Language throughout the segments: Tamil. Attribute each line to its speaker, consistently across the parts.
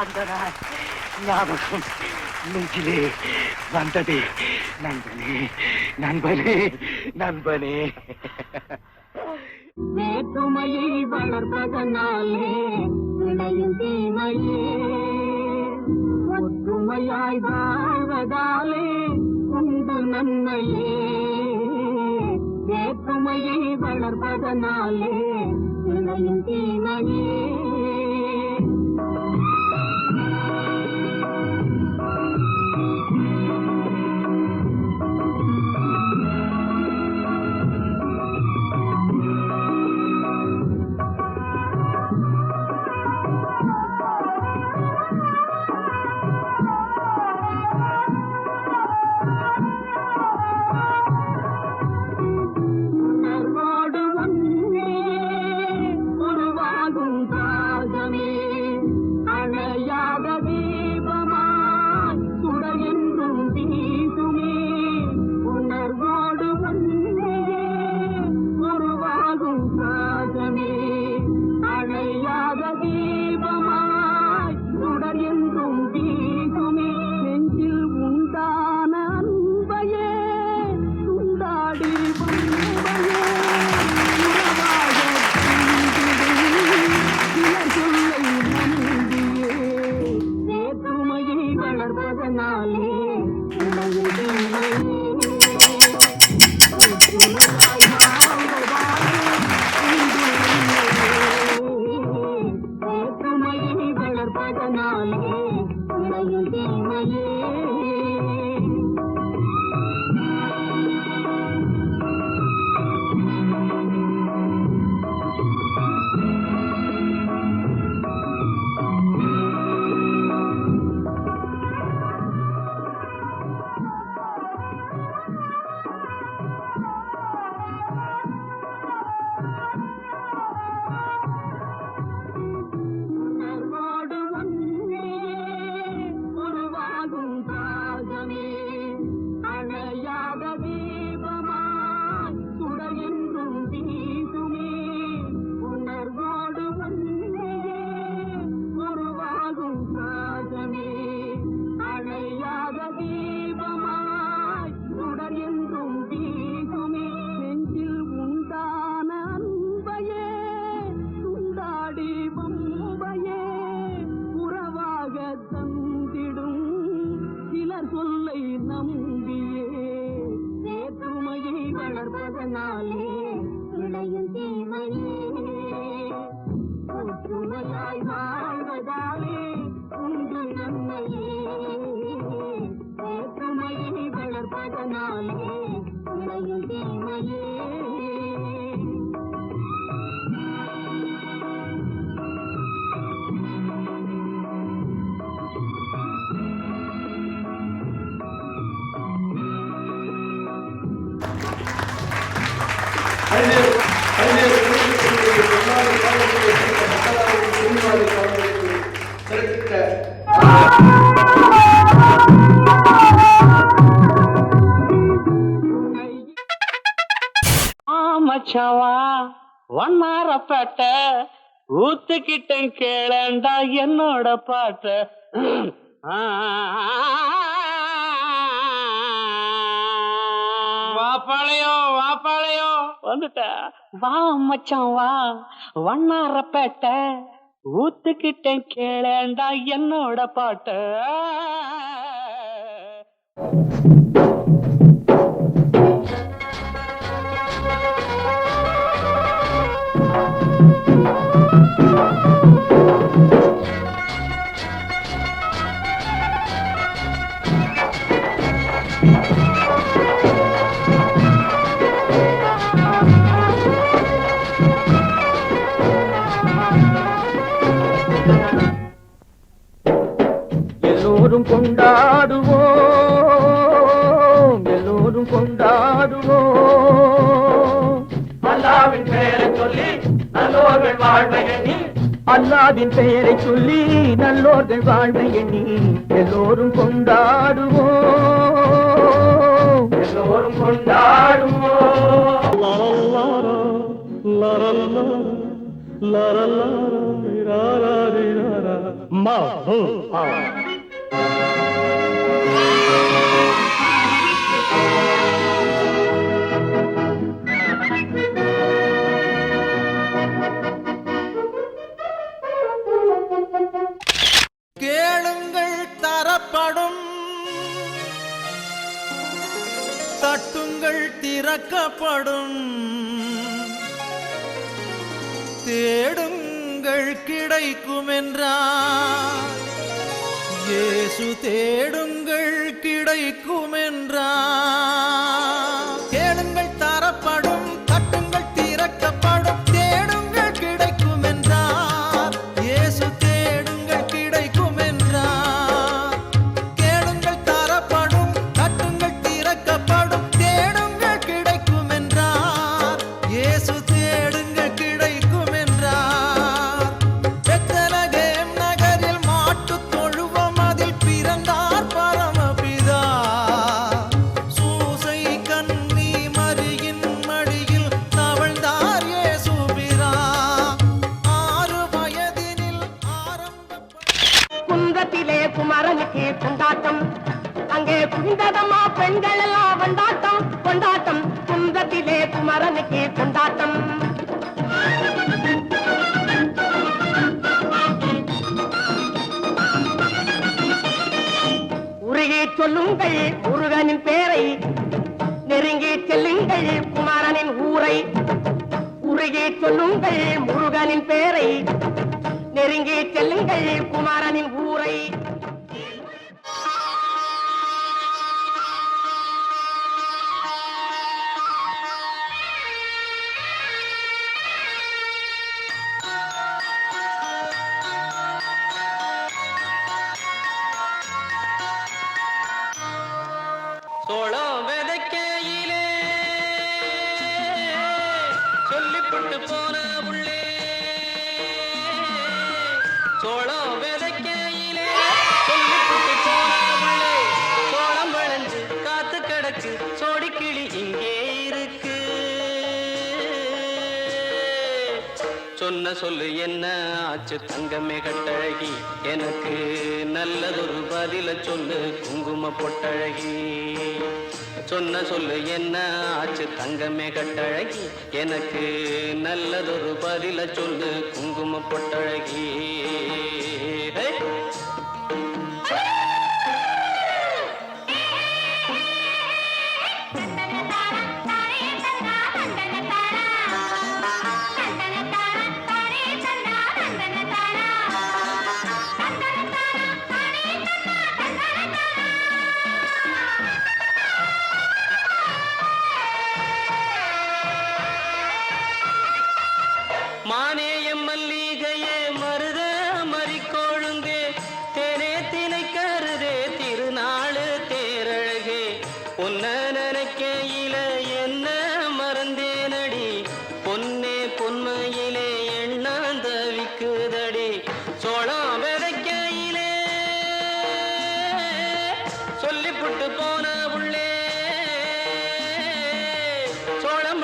Speaker 1: அந்த நாள் ஞாபகம் நெஞ்சிலே வந்தது. நண்பனே நண்பனே நண்பனே.
Speaker 2: வேற்றுமையை வளர்ப்பதனாலே விளையும் தீமையே. ஒற்றுமையாய் வாழ்வதாலே உண்டு நன்மையே. வேற்றுமையை வளர்ப்பதனாலே விளையும் தீமையே.
Speaker 3: மச்சவா ஒன்னாரப்பேட்ட ஊத்துக்கிட்டேன் கேளண்டா என்னோட பாட்ட. வாப்பாளையோ வாப்பாளையோ வந்துட்ட. வா மச்சான் வா வண்ணாரப்பேட்ட ஊத்துக்கிட்டேன் கேளேண்டா என்னோட பாட்ட
Speaker 2: Thank you.
Speaker 3: அல்லாவின் பெயரை சொல்லி நல்லோர்கள் வாழ்வை எண்ணி
Speaker 2: எல்லோரும் கொண்டாடுவோம்
Speaker 3: எல்லோரும் கொண்டாடுவோம்
Speaker 4: மா தேடுங்கள் கிடைக்கும் என்றார் இயேசு தேடுங்கள் கிடைக்கும் என்றார் கேளுங்கள் தரப்படும் தட்டுங்கள் திறக்கப்படும்
Speaker 5: அங்கே பெண்கள் எல்லாம் கொண்டாட்டம் கொண்டாட்டம். குன்றத்திலே குமரனுக்கு கொண்டாட்டம். உருகி சொல்லுங்கள் முருகனின் பேரை. நெருங்கி செல்லுங்கள் குமரனின் ஊரை. உருகி சொல்லுங்கள் முருகனின் பேரை. நெருங்கி செல்லுங்கள் குமாரனின் ஊரை
Speaker 3: சோழா சொன்ன சொல்லு என்ன? ஆச்சு தங்கமே கட்டழகி. எனக்கு நல்லதொரு பதில சொல்லு குங்கும பொட்டழகி. சொன்ன சொல்லு என்ன? ஆச்சு தங்கமே கட்டழகி. எனக்கு நல்லதொரு பதில சொல்லு குங்கும பொட்டழகி.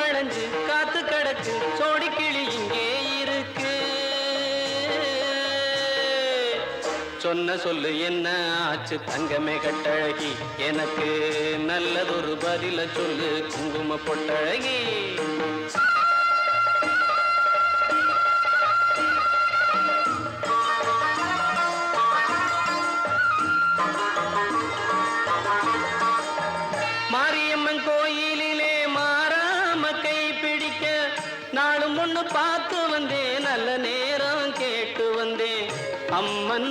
Speaker 3: சோளம் காத்து காத்து கிடக்கு கிளி இங்கே இருக்கு. சொன்ன சொல்லு என்ன ஆச்சு? தங்கமே கட்டழகி எனக்கு நல்லதொரு பதில சொல்லு குங்கும பொட்டழகி. அம்மன்